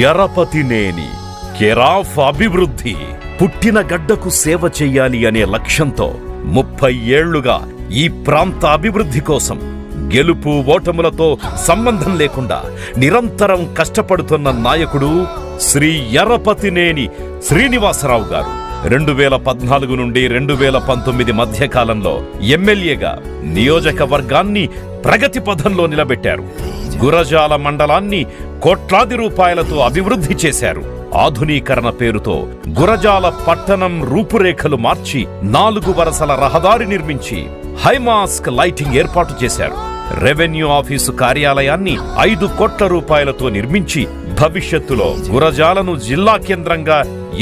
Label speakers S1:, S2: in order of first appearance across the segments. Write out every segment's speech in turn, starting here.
S1: Yarapathineni care of అభివృద్ధి పుట్టిన గడ్డకు సేవ చెయ్యాలి అనే లక్ష్యంతో ముప్పై ఏళ్ళుగా ఈ ప్రాంత అభివృద్ధి కోసం గెలుపు ఓటములతో సంబంధం లేకుండా నిరంతరం కష్టపడుతున్న నాయకుడు శ్రీ ఎర్రపతినేని శ్రీనివాసరావు గారు. రెండు వేల పద్నాలుగు నుండి రెండు వేల పంతొమ్మిది మధ్యకాలంలో ఎమ్మెల్యేగా నియోజకవర్గాన్ని ప్రగతి పథంలో నిలబెట్టారు. గురజాల మండలాన్ని కోట్లాది రూపాయలతో అభివృద్ధి చేశారు. ఆధునీకరణ పేరుతో గురజాల పట్టణం రూపురేఖలు మార్చి నాలుగు వరసల రహదారి నిర్మించి హైమాస్క్ లైటింగ్ ఏర్పాటు చేశారు. రెవెన్యూ ఆఫీసు కార్యాలయాన్ని ఐదు కోట్ల రూపాయలతో నిర్మించి భవిష్యత్తులో గురజాలను జిల్లా కేంద్రంగా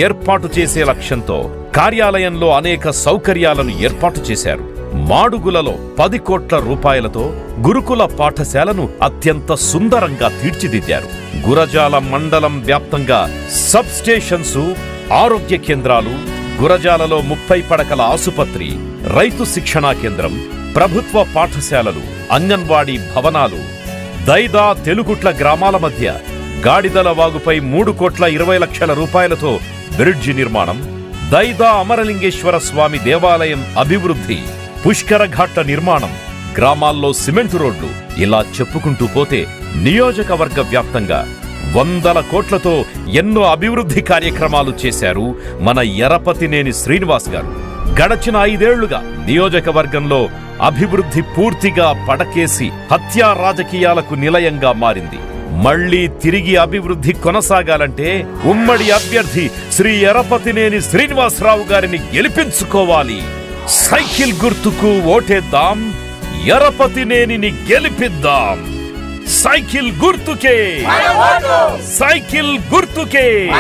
S1: ఏర్పాటు చేసే లక్ష్యంతో కార్యాలయంలో అనేక సౌకర్యాలను ఏర్పాటు చేశారు. మాడుగులలో పది కోట్ల రూపాయలతో గురుకుల పాఠశాలను అత్యంత సుందరంగా తీర్చిదిద్దారు. గురజాల మండలం వ్యాప్తంగా సబ్ స్టేషన్స్ ఆరోగ్య కేంద్రాలు గురజాలలో ముప్పై పడకల ఆసుపత్రి రైతు శిక్షణా కేంద్రం ప్రభుత్వ పాఠశాలలు అంగన్వాడీ భవనాలు దైదా తెలుగుట్ల గ్రామాల మధ్య గాడిదల వాగుపై మూడు కోట్ల ఇరవై లక్షల రూపాయలతో బ్రిడ్జి నిర్మాణం దైదా అమరలింగేశ్వర స్వామి దేవాలయం అభివృద్ధి. పుష్కర ఘాట్ల నిర్మాణం గ్రామాల్లో సిమెంట్ రోడ్లు ఇలా చెప్పుకుంటూ పోతే నియోజకవర్గ వ్యాప్తంగా వందల కోట్లతో ఎన్నో అభివృద్ధి కార్యక్రమాలు చేశారు మన ఎరపతినేని శ్రీనివాస్ గారు. గడచిన ఐదేళ్ళుగా నియోజకవర్గంలో అభివృద్ధి పూర్తిగా పడకేసి హత్యా రాజకీయాలకు నిలయంగా మారింది. మళ్ళీ తిరిగి అభివృద్ధి కొనసాగాలంటే ఉమ్మడి అభ్యర్థి శ్రీ ఎరపతినేని శ్రీనివాసరావు గారిని గెలిపించుకోవాలి. సైకిల్ గుర్తుకు ఓటేద్దాం. ఎరపతినేనిని గెలిపిద్దాం. సైకిల్ గుర్తుకే. సైకిల్ గుర్తుకే.